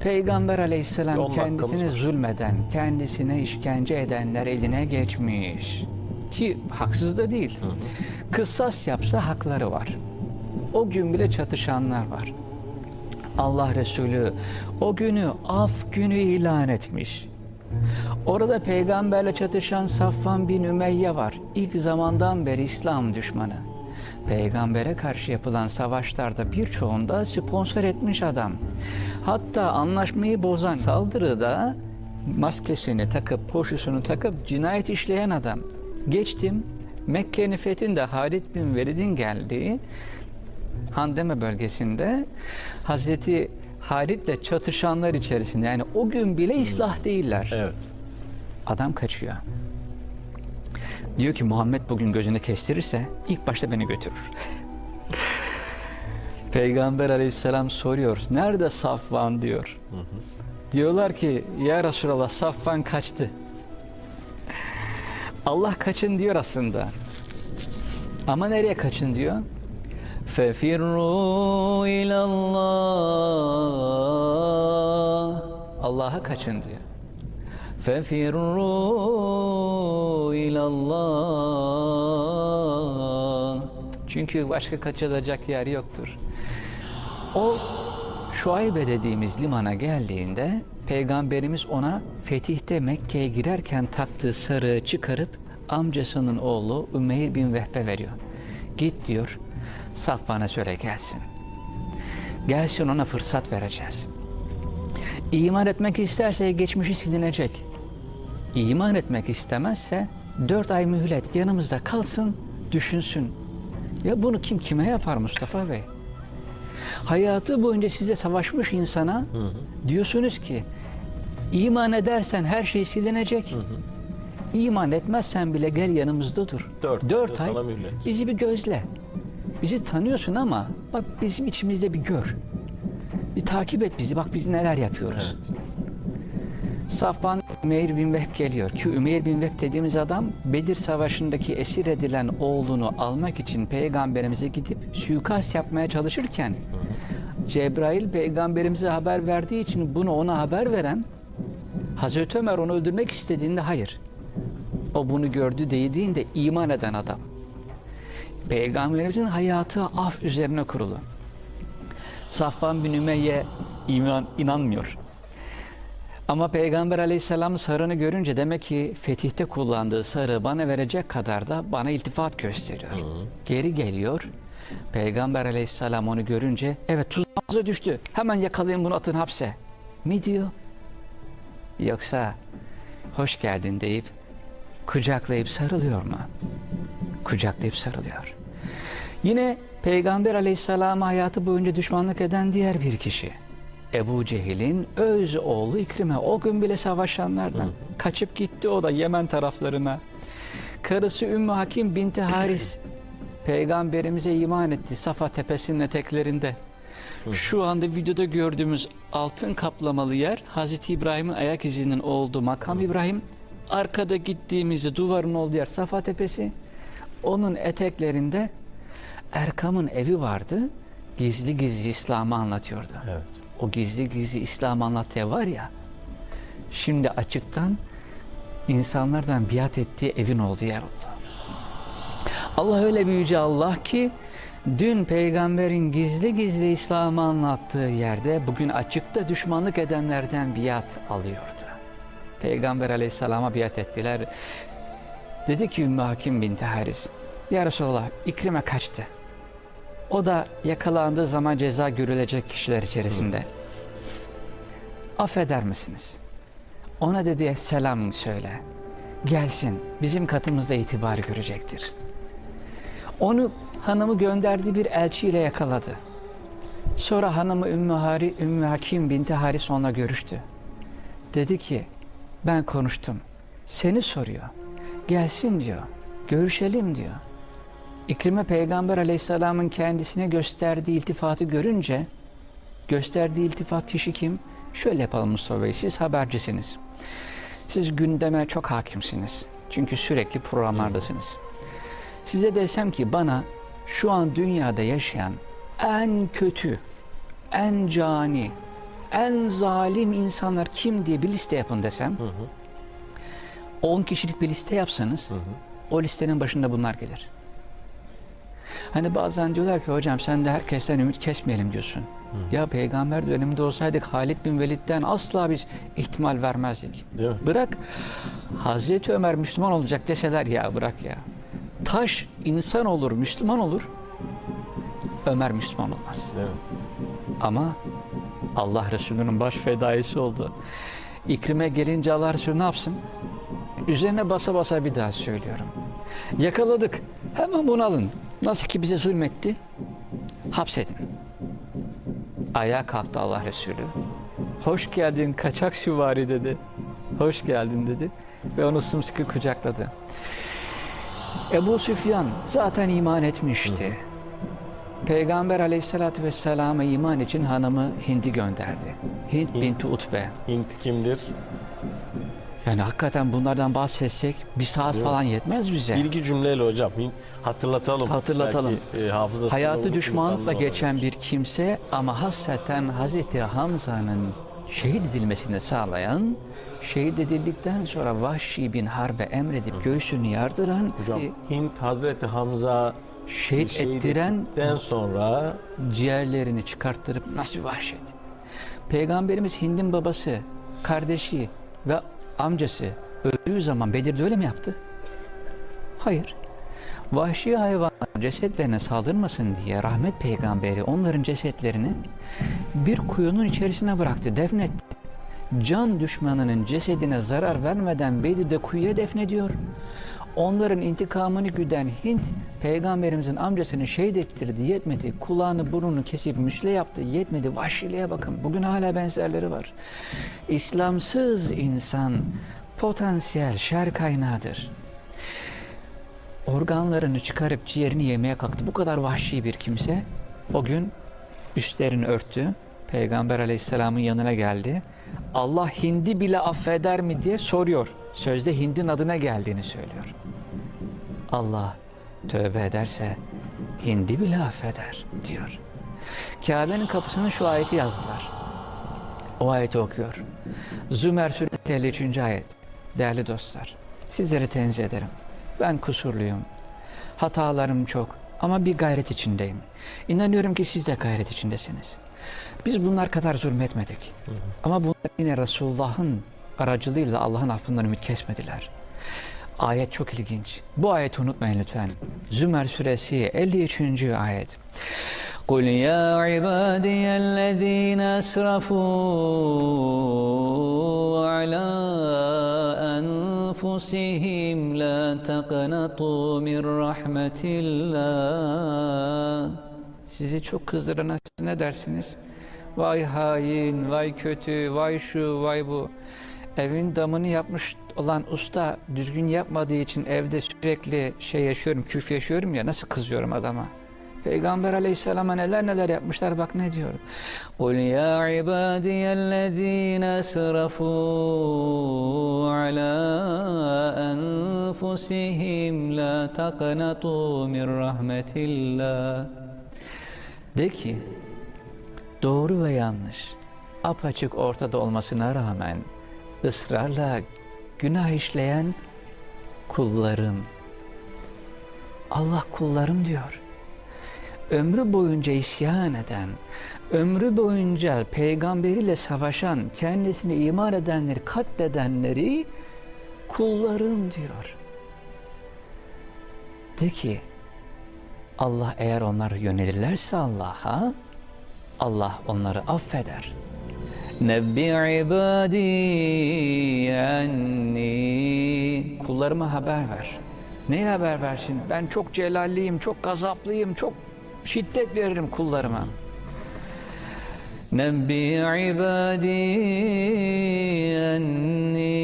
Peygamber aleyhisselam var. zulmeden, kendisine işkence edenler eline geçmiş. Ki haksız da değil. Kıssas yapsa hakları var. O gün bile çatışanlar var. Allah Resulü o günü af günü ilan etmiş. Orada peygamberle çatışan Safvan bin Ümeyye var. İlk zamandan beri İslam düşmanı. Peygambere karşı yapılan savaşlarda birçoğunda sponsor etmiş adam. Hatta anlaşmayı bozan saldırıda maskesini takıp, poşusunu takıp cinayet işleyen adam. Geçtim Mekke'nin fethinde Halid bin Velid'in geldiği Handeme bölgesinde Hazreti Halid'le çatışanlar içerisinde yani o gün bile ıslah değiller. Evet. Adam kaçıyor. Diyor ki Muhammed bugün gözünü kestirirse ilk başta beni götürür. Peygamber aleyhisselam soruyor. Nerede Safvan diyor. Diyorlar ki ya Resulallah Safvan kaçtı. Allah kaçın diyor aslında. Ama nereye kaçın diyor? Fefirru ilallah. Allah'a kaçın diyor. Fefirru ilallah. Çünkü başka kaçılacak yer yoktur. O Şuaybe dediğimiz limana geldiğinde Peygamberimiz ona fetihte Mekke'ye girerken taktığı sarığı çıkarıp amcasının oğlu Ümeyr bin Vehbe veriyor. Git diyor Safvan'a söyle gelsin. Gelsin ona fırsat vereceğiz. İman etmek isterse geçmişi silinecek. İman etmek istemezse dört ay mühlet yanımızda kalsın, düşünsün. Ya bunu kim kime yapar Mustafa Bey? Hayatı boyunca size savaşmış insana diyorsunuz ki iman edersen her şey silinecek. İman etmezsen bile gel yanımızda dur. Dört Dört ay bizi bir gözle. Bizi tanıyorsun ama bak bizim içimizde bir gör. Bir takip et bizi. Bak biz neler yapıyoruz. Safvan Ümeyr bin Vehb geliyor. Ki Ümeyr bin Vehb dediğimiz adam Bedir Savaşı'ndaki esir edilen oğlunu almak için peygamberimize gidip suikast yapmaya çalışırken Cebrail peygamberimize haber verdiği için bunu ona haber veren Hazreti Ömer onu öldürmek istediğinde hayır. O bunu gördü dediğinde iman eden adam. Peygamberimizin hayatı af üzerine kurulu. Safvan bin Ümeyye iman, inanmıyor. Ama Peygamber aleyhisselam sarını görünce demek ki fetihte kullandığı sarı bana verecek kadar da bana iltifat gösteriyor. Geri geliyor. Peygamber aleyhisselam onu görünce evet tuzağımıza düştü. Hemen yakalayın bunu atın hapse. Mi diyor? Yoksa hoş geldin deyip kucaklayıp sarılıyor mu? Kucaklayıp sarılıyor. Yine Peygamber aleyhisselama hayatı boyunca düşmanlık eden diğer bir kişi. Ebu Cehil'in öz oğlu İkrime. O gün bile savaşanlardan. Kaçıp gitti o da Yemen taraflarına. Karısı Ümmü Hakim binti Haris. Peygamberimize iman etti Safa tepesinin eteklerinde. Şu anda videoda gördüğümüz altın kaplamalı yer Hazreti İbrahim'in ayak izinin olduğu makam İbrahim. Arkada gittiğimizde duvarın olduğu yer Safa tepesi. Onun eteklerinde Erkam'ın evi vardı. Gizli gizli İslam'ı anlatıyordu. Evet. O gizli gizli İslam anlattığı var ya. Şimdi açıktan insanlardan biat ettiği evin olduğu yer oldu. Allah öyle bir yüce Allah ki dün peygamberin gizli gizli İslam'ı anlattığı yerde bugün açıkta düşmanlık edenlerden biat alıyordu. Peygamber aleyhisselama biat ettiler. Dedi ki Ümmü Hakim binti Haris, Ya Resulallah İkrime kaçtı. O da yakalandığı zaman ceza görülecek kişiler içerisinde. Affeder misiniz? Ona dedi selam söyle. Gelsin bizim katımızda itibar görecektir. Onu hanımı gönderdiği bir elçiyle yakaladı. Sonra hanımı Ümmü, Hari, Ümmü Hakim binti Haris onunla görüştü. Dedi ki ben konuştum. Seni soruyor. Gelsin diyor. Görüşelim diyor. İkrime Peygamber Aleyhisselam'ın kendisine gösterdiği iltifatı görünce gösterdiği iltifat kişi kim? Şöyle yapalım Mustafa Bey, siz habercisiniz. Siz gündeme çok hakimsiniz. Çünkü sürekli programlardasınız. Size desem ki bana şu an dünyada yaşayan en kötü, en cani, en zalim insanlar kim diye bir liste yapın desem 10 kişilik bir liste yapsanız o listenin başında bunlar gelir. Hani bazen diyorlar ki hocam sen de herkesten ümit kesmeyelim diyorsun. Ya peygamber döneminde olsaydık Halid bin Velid'den asla biz ihtimal vermezdik. Değil mi? Bırak Hazreti Ömer Müslüman olacak deseler ya bırak ya. Taş insan olur, Müslüman olur. Ömer Müslüman olmaz. Ama Allah Resulü'nün baş fedaisi oldu. İkrime gelince Allah Resulü ne yapsın? Üzerine basa basa bir daha söylüyorum. Yakaladık. Hemen bunu alın. Nasıl ki bize zulmetti? Hapsedin. Ayağa kalktı Allah Resulü. Hoş geldin kaçak süvari dedi. Hoş geldin dedi. Ve onu sımsıkı kucakladı. Ebu Süfyan zaten iman etmişti. Peygamber aleyhissalatü vesselama iman için hanımı Hind'i gönderdi. Hind Hint. binti Utbe. Hint kimdir? Yani hakikaten bunlardan bahsetsek bir saat Değil mi? falan yetmez bize. Bir iki cümleyle hocam. Hatırlatalım. Hatırlatalım. Belki, e, Hayatı düşmanlıkla geçen olabilir. bir kimse ama hasreten Hazreti Hamza'nın şehit edilmesini sağlayan, şehit edildikten sonra Vahşi bin Harbe emredip göğsünü yardıran, Hocam e, Hint Hazreti Hamza şehit şehit ettiren sonra ciğerlerini çıkarttırıp nasıl vahşet. Peygamberimiz Hind'in babası, kardeşi ve amcası öldüğü zaman Bedir'de öyle mi yaptı? Hayır. Vahşi hayvanlar cesetlerine saldırmasın diye rahmet peygamberi onların cesetlerini bir kuyunun içerisine bıraktı, defnetti. Can düşmanının cesedine zarar vermeden Bedir'de kuyuya defnediyor. Onların intikamını güden Hint peygamberimizin amcasını şehit ettirdi yetmedi. Kulağını burnunu kesip müsle yaptı yetmedi. Vahşiliğe bakın bugün hala benzerleri var. İslamsız insan potansiyel şer kaynağıdır. Organlarını çıkarıp ciğerini yemeye kalktı. Bu kadar vahşi bir kimse o gün üstlerini örttü. Peygamber aleyhisselamın yanına geldi. Allah hindi bile affeder mi diye soruyor. Sözde hindin adına geldiğini söylüyor. Allah tövbe ederse hindi bile affeder diyor. Kabe'nin kapısına şu ayeti yazdılar. O ayeti okuyor. Zümer suresi 53. ayet. Değerli dostlar, sizleri tenzih ederim. Ben kusurluyum. Hatalarım çok ama bir gayret içindeyim. İnanıyorum ki siz de gayret içindesiniz. Biz bunlar kadar zulmetmedik. Ama bunlar yine Resulullah'ın aracılığıyla Allah'ın affından ümit kesmediler. Ayet çok ilginç. Bu ayeti unutmayın lütfen. Zümer suresi 53. ayet. قُلْ يَا عِبَادِيَ الَّذ۪ينَ أَسْرَفُوا عَلَى أَنفُسِهِمْ لَا تَقْنَطُوا مِنْ رَحْمَةِ اللّٰهِ Sizi çok kızdırana siz ne dersiniz? Vay hain, vay kötü, vay şu, vay bu. Evin damını yapmış olan usta düzgün yapmadığı için evde sürekli şey yaşıyorum, küf yaşıyorum ya nasıl kızıyorum adama. Peygamber aleyhisselama neler neler yapmışlar bak ne diyor. قُلْ يَا عِبَادِيَ الَّذ۪ينَ اسْرَفُوا عَلَى أَنفُسِهِمْ لَا تَقْنَطُوا مِنْ رَحْمَةِ اللّٰهِ De ki, doğru ve yanlış, apaçık ortada olmasına rağmen ısrarla günah işleyen kullarım. Allah kullarım diyor. Ömrü boyunca isyan eden, ömrü boyunca peygamberiyle savaşan, kendisine iman edenleri, katledenleri kullarım diyor. De ki, Allah eğer onlar yönelirlerse Allah'a, Allah onları affeder. Nebbi ibadi enni Kullarıma haber ver. Neye haber versin? Ben çok celalliyim, çok gazaplıyım, çok şiddet veririm kullarıma. Nebbi ibadi enni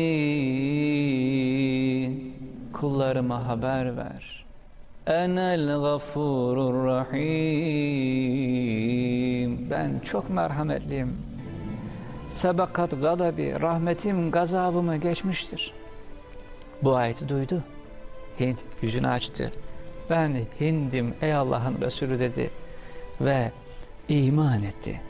Kullarıma haber ver. Enel gafurur rahim. Ben çok merhametliyim. Sebakat gadabi, rahmetim gazabımı geçmiştir. Bu ayeti duydu. Hind yüzünü açtı. Ben Hindim ey Allah'ın Resulü dedi ve iman etti.